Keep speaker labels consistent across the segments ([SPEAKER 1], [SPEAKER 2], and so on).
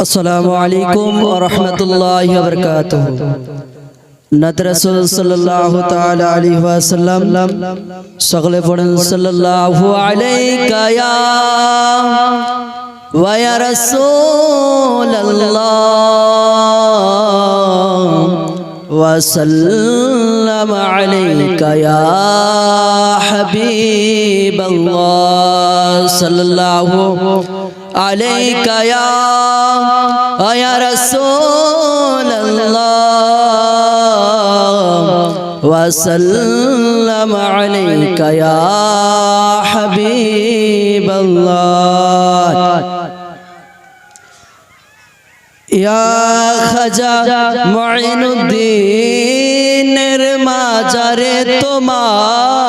[SPEAKER 1] السلام عليكم ورحمة الله وبركاته. نت رسول صلى الله عليه وسلم. شغل فرن صلى الله عليك يا ويا رسول الله. وسلم عليك يا حبيب الله. صلى الله عليه وسلم عليك يا يا رسول الله وسلم عليك يا حبيب الله يا خجا معين الدين ماجر تمار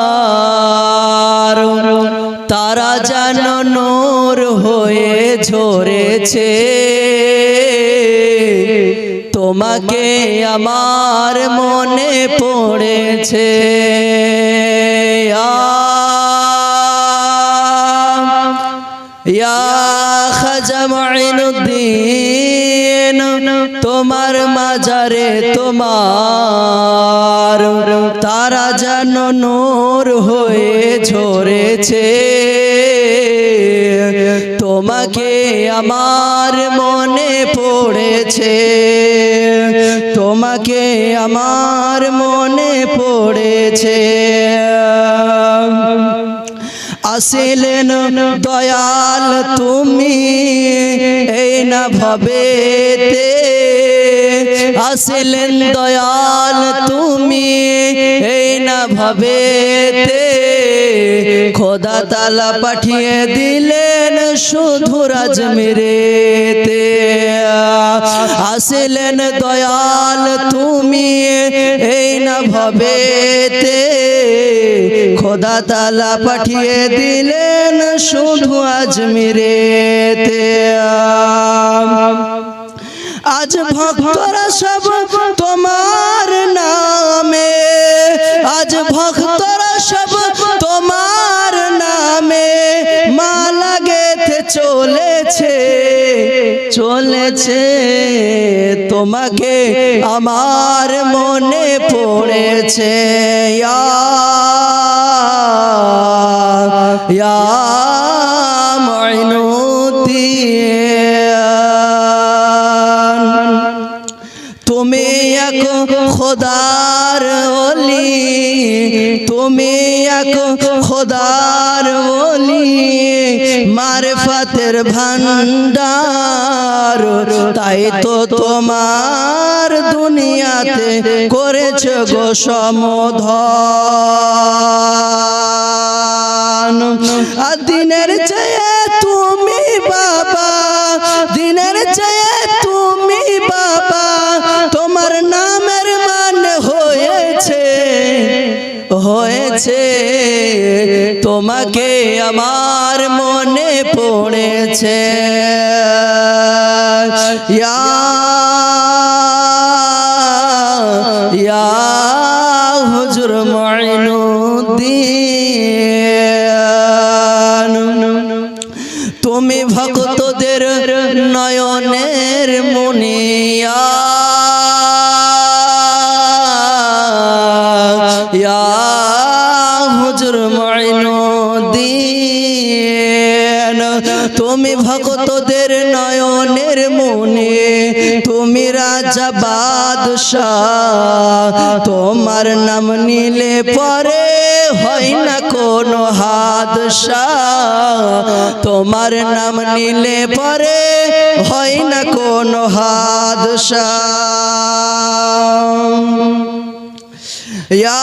[SPEAKER 1] تارا جان نور ہو ঝরেছে। তোমাকে আমার মনে পড়েছে। ইয়া খাজা মাইনুদ্দিন তোমার মাজারে তোমার, তারা যেন নূর হয়ে ঝরেছে। আমার মনে পড়েছে, তোমাকে আমার মনে পড়েছে। আসিলেন দয়াল তুমি, এই না ভবেতে। আসিলেন দয়াল তুমি, এই না ভবেতে। খোদা তালা পাঠিয়ে দিলেন শুধু রাজমিরেতে আসিলেন দয়াল, তুমি এই না ভবেতে। খোদা তালা পাঠিয়ে দিলেন শুধু আজমিরেতে আজ ভক্তরা সব তোমার চলেছে তোমাকে আমার মনে পড়েছে। তুমি এক ওলি তুমি এক খোদার ওলি, মারফতের ভান্ডার। তাই তো তোমার দুনিয়াতে করেছ গো সমধন। দিনের চেয়ে তুমি বাবা, দিনের চেয়ে হয়েছে তোমাকে আমার মনে পড়েছে। ইয়া ইয়া তুমি ভক্তদের নয়নের মুনিয়া। তুমি ভক্তদের নয়নের মনে, তুমি রাজা বাদশাহ। তোমার নাম নিলে পরে হয় না কোনো হাদশাহ। তোমার নাম নিলে পরে হয় না কোনো হাদশাহ। ইয়া